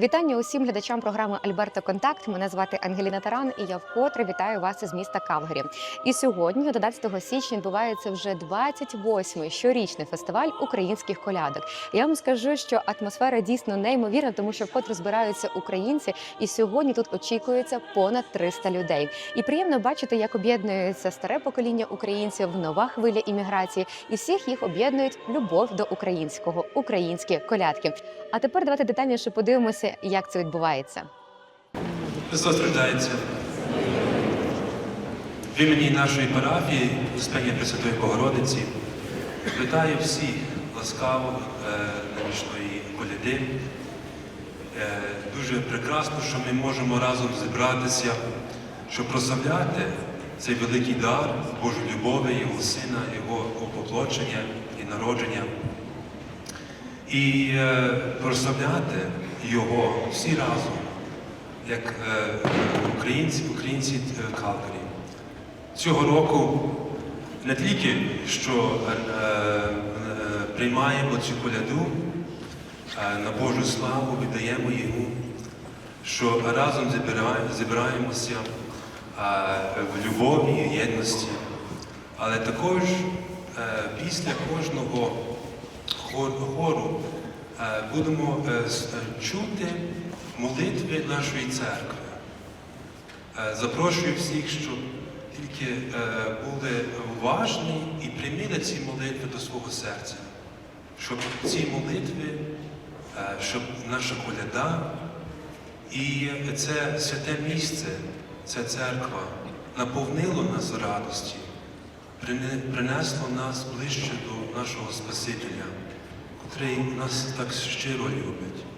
Вітання усім глядачам програми Альберто Контакт. Мене звати Ангеліна Таран, і я вкотре вітаю вас із міста Калгарі. І сьогодні, 11 січня, відбувається вже 28-й щорічний фестиваль українських колядок. Я вам скажу, що атмосфера дійсно неймовірна, тому що вкотре збираються українці, і сьогодні тут очікується понад 300 людей. І приємно бачити, як об'єднується старе покоління українців, нова хвиля імміграції, і всіх їх об'єднують любов до українського, українські колядки. А тепер давайте детальніше подивимося, як це відбувається. Христос рождається. В імені нашої парафії Успення Пресвятої Богородиці вітаю всіх ласкаво е, нинішньої коляди. Е, дуже прекрасно, що ми можемо разом зібратися, щоб прославляти цей великий дар Божої любові, Його Сина, Його опоплочення і народження. І е, прославляти Його всі разом, як е, українці, українці е, Калгарі. Цього року не тільки що е, приймаємо цю коляду е, на Божу славу, віддаємо йому, що разом зібраємося в любові і єдності, але також після кожного хор- хору будемо е, е, чути молитви нашої церкви. Е, Запрошую всіх, щоб тільки е, були уважні і приймали ці молитви до свого серця, щоб ці молитви, е, щоб наша коляда і це святе місце, ця церква наповнило нас радості, принесло нас ближче до нашого Спасителя, котрий нас так щиро любить.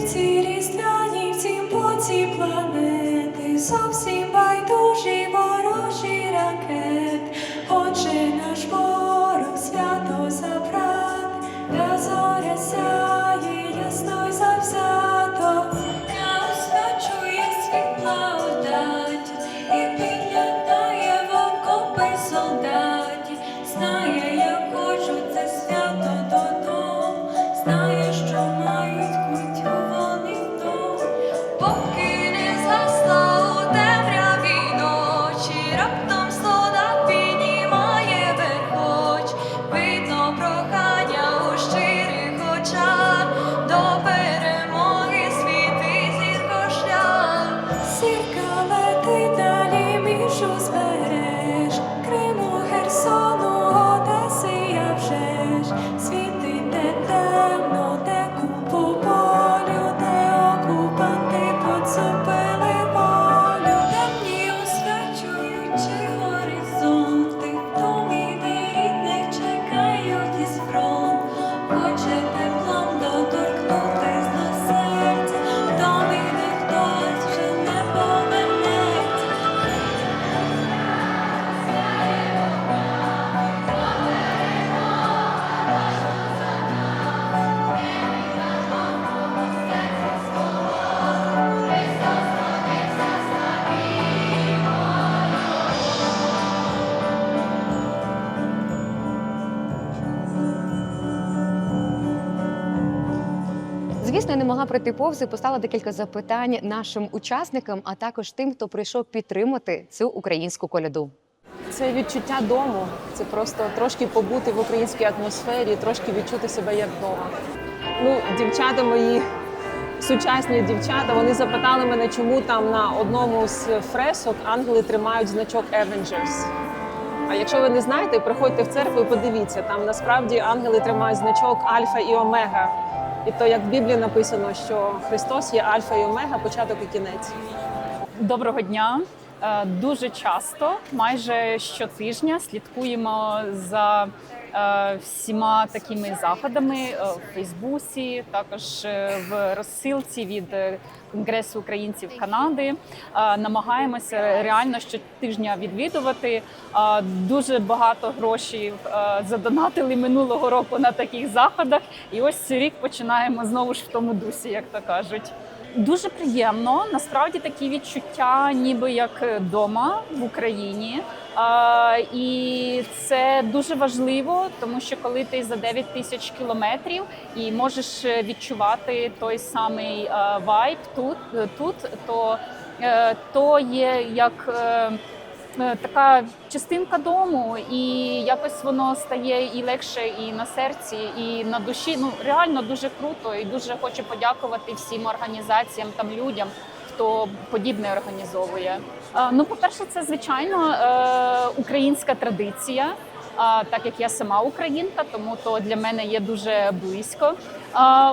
Різдвяні в цім боці планети, зовсім байдужі Звісно, я не могла пройти повз і поставила декілька запитань нашим учасникам, а також тим, хто прийшов підтримати цю українську коляду. Це відчуття дому. Це просто трошки побути в українській атмосфері, трошки відчути себе як вдома. Ну, дівчата мої, сучасні дівчата, вони запитали мене, чому там на одному з фресок ангели тримають значок Avengers. А якщо ви не знаєте, приходьте в церкву і подивіться, там насправді ангели тримають значок Альфа і Омега. І то як в Біблії написано, що Христос є Альфа і Омега, початок і кінець. Доброго дня. Е, Дуже часто, майже щотижня, слідкуємо за всіма такими заходами е, в Фейсбуці, також е, в розсилці від е, Конгресу українців Канади. Е, Намагаємося реально щотижня відвідувати. Е, Дуже багато грошей е, задонатили минулого року на таких заходах. І ось цей рік починаємо знову ж в тому дусі, як то кажуть. Дуже приємно. Насправді такі відчуття, ніби як вдома в Україні. А, і це дуже важливо, тому що коли ти за 9 тисяч кілометрів і можеш відчувати той самий е, вайб тут, тут то, е, то є як. Е, Така частинка дому, і якось воно стає і легше, і на серці, і на душі. Ну реально дуже круто, і дуже хочу подякувати всім організаціям, там людям, хто подібне організовує. Е, Ну, по-перше, це звичайно е, українська традиція. А, так як я сама українка, тому то для мене є дуже близько.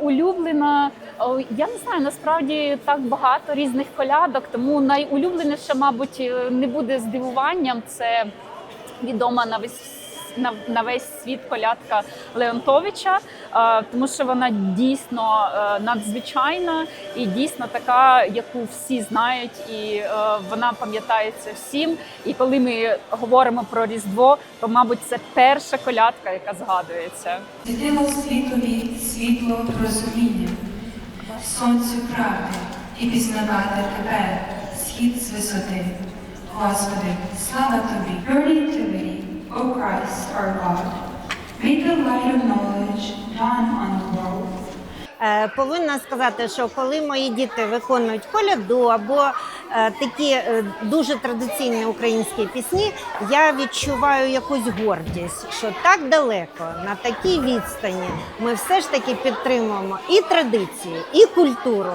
Улюблена, я не знаю, насправді так багато різних колядок, тому найулюбленіше, мабуть, е, не буде здивуванням. Це відома на весь на, на весь світ колядка Леонтовича, е, тому що вона дійсно е, надзвичайна і дійсно така, яку всі знають, і вона пам'ятається всім. І коли ми говоримо про Різдво, то мабуть це перша колядка, яка згадується. Світило світові світло розуміння, сонцю правди і пізнавати тебе, схід з висоти. Господи, слава тобі! Burning activity, O Christ our God, make the light of knowledge dawn on the world. Е, Повинна сказати, що коли мої діти виконують коляду або такі е, дуже традиційні українські пісні, я відчуваю якусь гордість, що так далеко, на такій відстані, ми все ж таки підтримуємо і традиції, і культуру.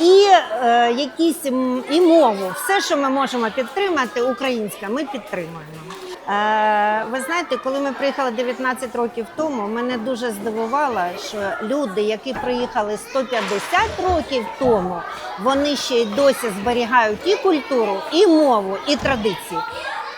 І е, якісь і мову, все, що ми можемо підтримати, українське, ми підтримуємо. Е, ви знаєте, коли ми приїхали 19 років тому, мене дуже здивувало, що люди, які приїхали 150 років тому, вони ще й досі зберігають і культуру, і мову, і традиції.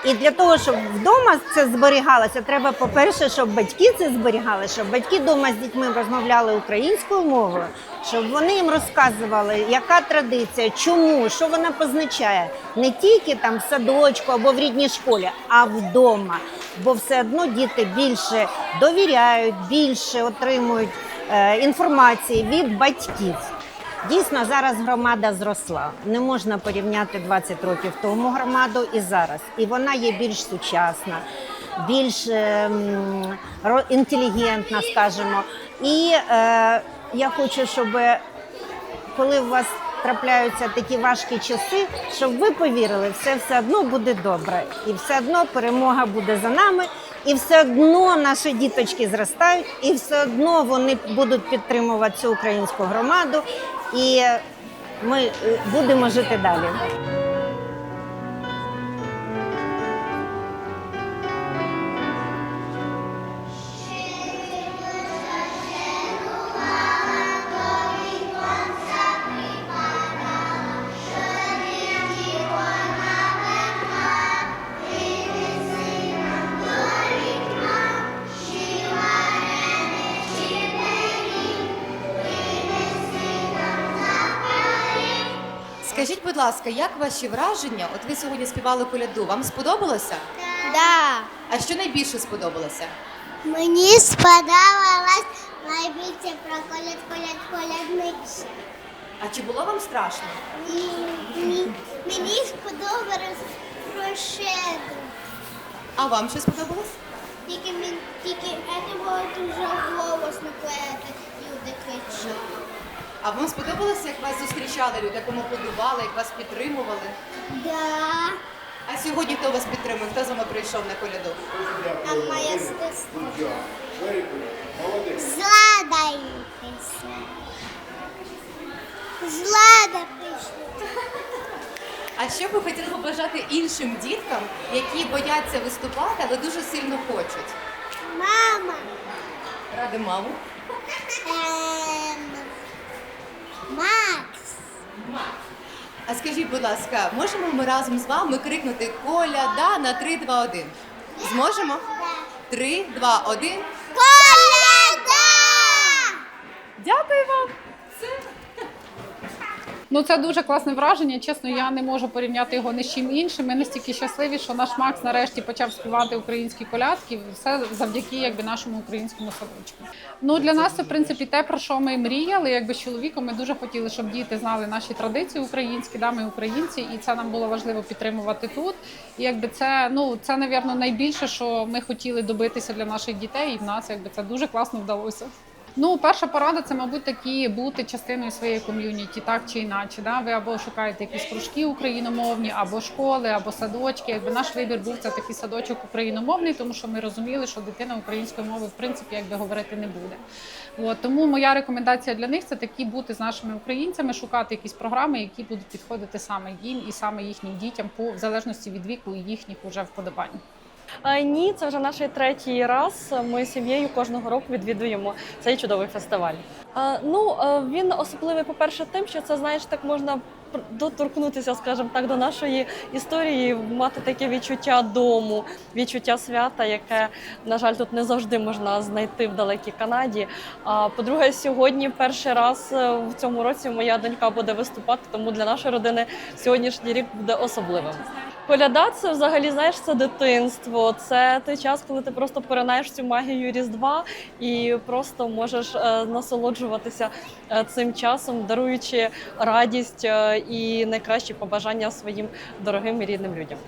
І для того, щоб вдома це зберігалося, треба, по-перше, щоб батьки це зберігали, щоб батьки вдома з дітьми розмовляли українською мовою, щоб вони їм розказували, яка традиція, чому, що вона позначає. Не тільки там в садочку або в рідній школі, а вдома. Бо все одно діти більше довіряють, більше отримують е, інформації від батьків. Дійсно, зараз громада зросла. Не можна порівняти 20 років тому громаду і зараз. І вона є більш сучасна, більш ем, інтелігентна, скажімо. І е, я хочу, щоб коли у вас трапляються такі важкі часи, щоб ви повірили, все все одно буде добре, і все одно перемога буде за нами, і все одно наші діточки зростають, і все одно вони будуть підтримувати цю українську громаду, і ми е, будемо жити далі. Ласка, як ваші враження? От ви сьогодні співали коляду. Вам сподобалося? Да, А що найбільше сподобалося? мені сподобалось найбільше про коляд, коляд, колядниць. А чи було вам страшно? І мені, мені сподобалось про щедру. А вам що сподобалось? Тільки, мені- тільки це було дуже голосно, коли люди кричали. А вам сподобалося, як вас зустрічали люди, як вам аплодували, як вас підтримували? Да, А сьогодні хто вас підтримує? Хто з вами прийшов на коляду? а моя сестра. Злада їй прийшла. Злада прийшла. А що б ви хотіли побажати іншим діткам, які бояться виступати, але дуже сильно хочуть? Мама. Ради маму. Ем, Макс. А скажіть, будь ласка, можемо ми разом з вами крикнути коляда на 3, 2, 1? Зможемо? 3, 2, 1. Коляда! Дякую вам. Ну це дуже класне враження. Чесно, я не можу порівняти його ні з чим іншим. Ми настільки щасливі, що наш Макс нарешті почав співати українські колядки. Все завдяки якби нашому українському садочку. Ну для нас це в принципі те, про що ми мріяли. Якби з чоловіком ми дуже хотіли, щоб діти знали наші традиції українські, да, ми українці, і це нам було важливо підтримувати тут. І якби це ну це, навірно, найбільше, що ми хотіли добитися для наших дітей, і в нас якби це дуже класно вдалося. Ну, перша порада це, мабуть, такі бути частиною своєї ком'юніті, так чи інакше. Да? Ви або шукаєте якісь кружки україномовні, або школи, або садочки. Якби наш вибір був це такий садочок україномовний, тому що ми розуміли, що дитина української мови в принципі якби говорити не буде. От, тому моя рекомендація для них це такі бути з нашими українцями, шукати якісь програми, які будуть підходити саме їм і саме їхнім дітям, по в залежності від віку і їхніх уже вподобань. Ні, це вже наш третій раз. Ми з сім'єю кожного року відвідуємо цей чудовий фестиваль. Ну він особливий, по-перше, тим, що це знаєш, так можна доторкнутися, скажімо так, до нашої історії, мати таке відчуття дому, відчуття свята, яке, на жаль, тут не завжди можна знайти в далекій Канаді. А по-друге, сьогодні перший раз е, в цьому році моя донька буде виступати, тому для нашої родини сьогоднішній рік буде особливим. Коляда це взагалі знаєш це дитинство. Це той час, коли ти просто поринаєш цю магію Різдва і просто можеш е, насолоджуватися е, цим часом, даруючи радість е, і найкращі побажання своїм дорогим і рідним людям.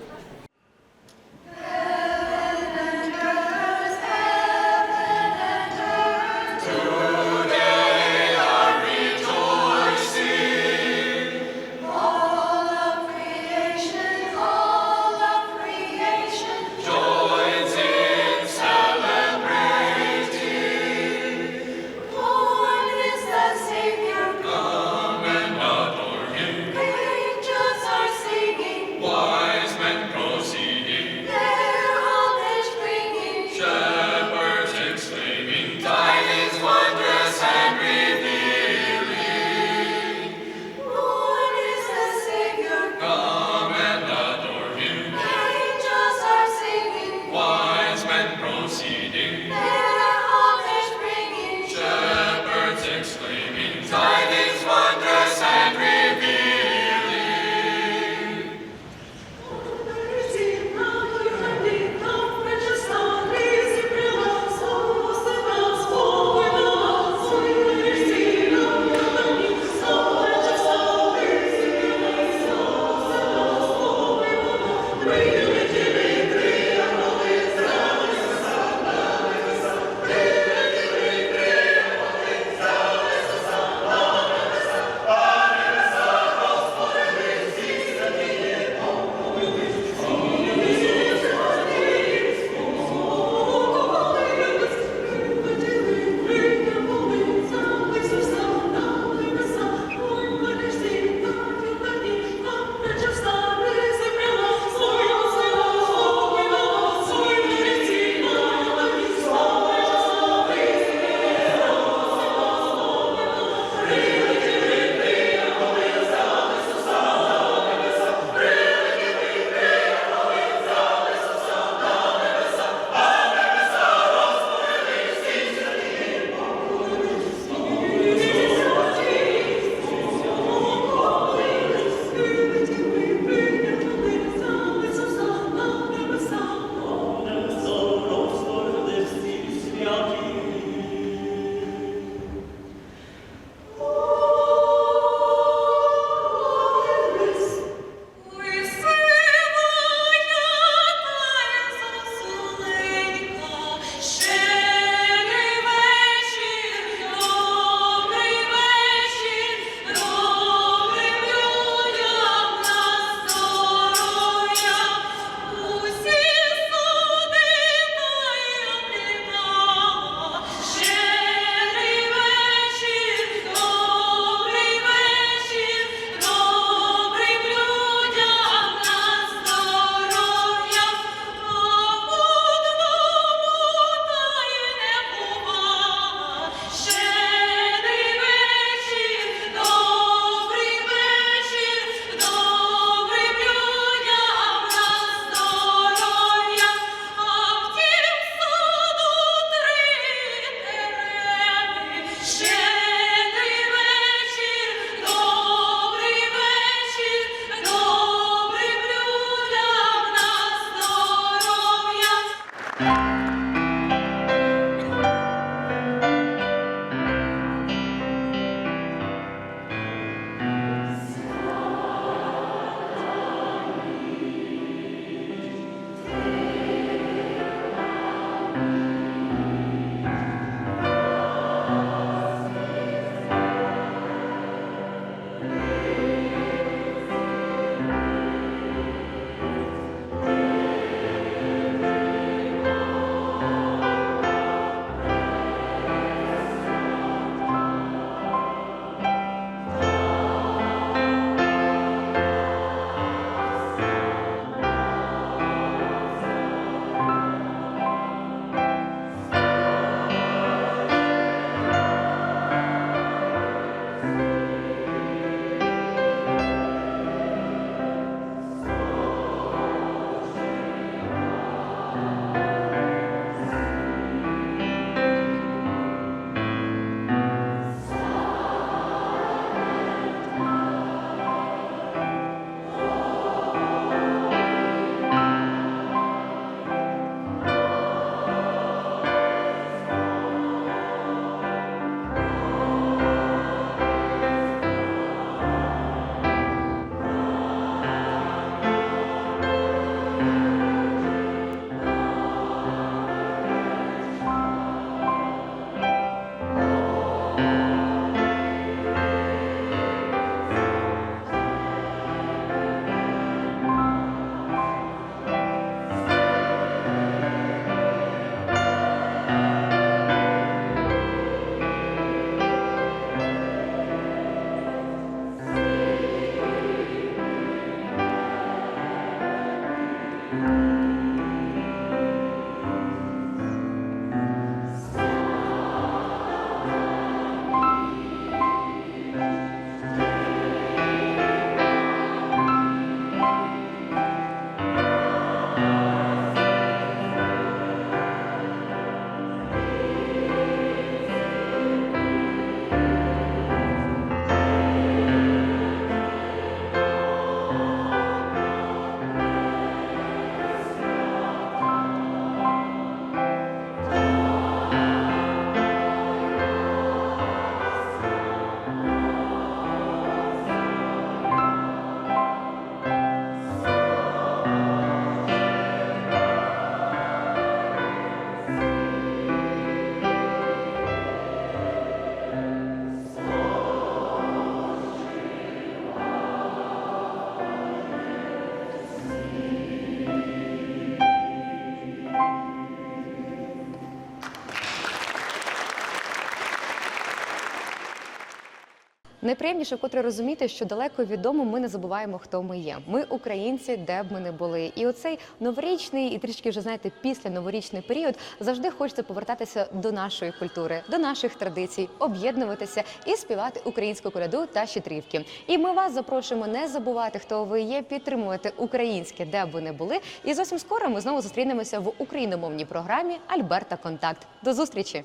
Найприємніше вкотре розуміти, що далеко від дому ми не забуваємо, хто ми є. Ми українці, де б ми не були. І оцей новорічний і трішки вже знаєте, після новорічний період завжди хочеться повертатися до нашої культури, до наших традицій, об'єднуватися і співати українську коляду та щедрівки. І ми вас запрошуємо не забувати, хто ви є, підтримувати українське, де б ви не були. І зовсім скоро ми знову зустрінемося в україномовній програмі Альберта Контакт. До зустрічі!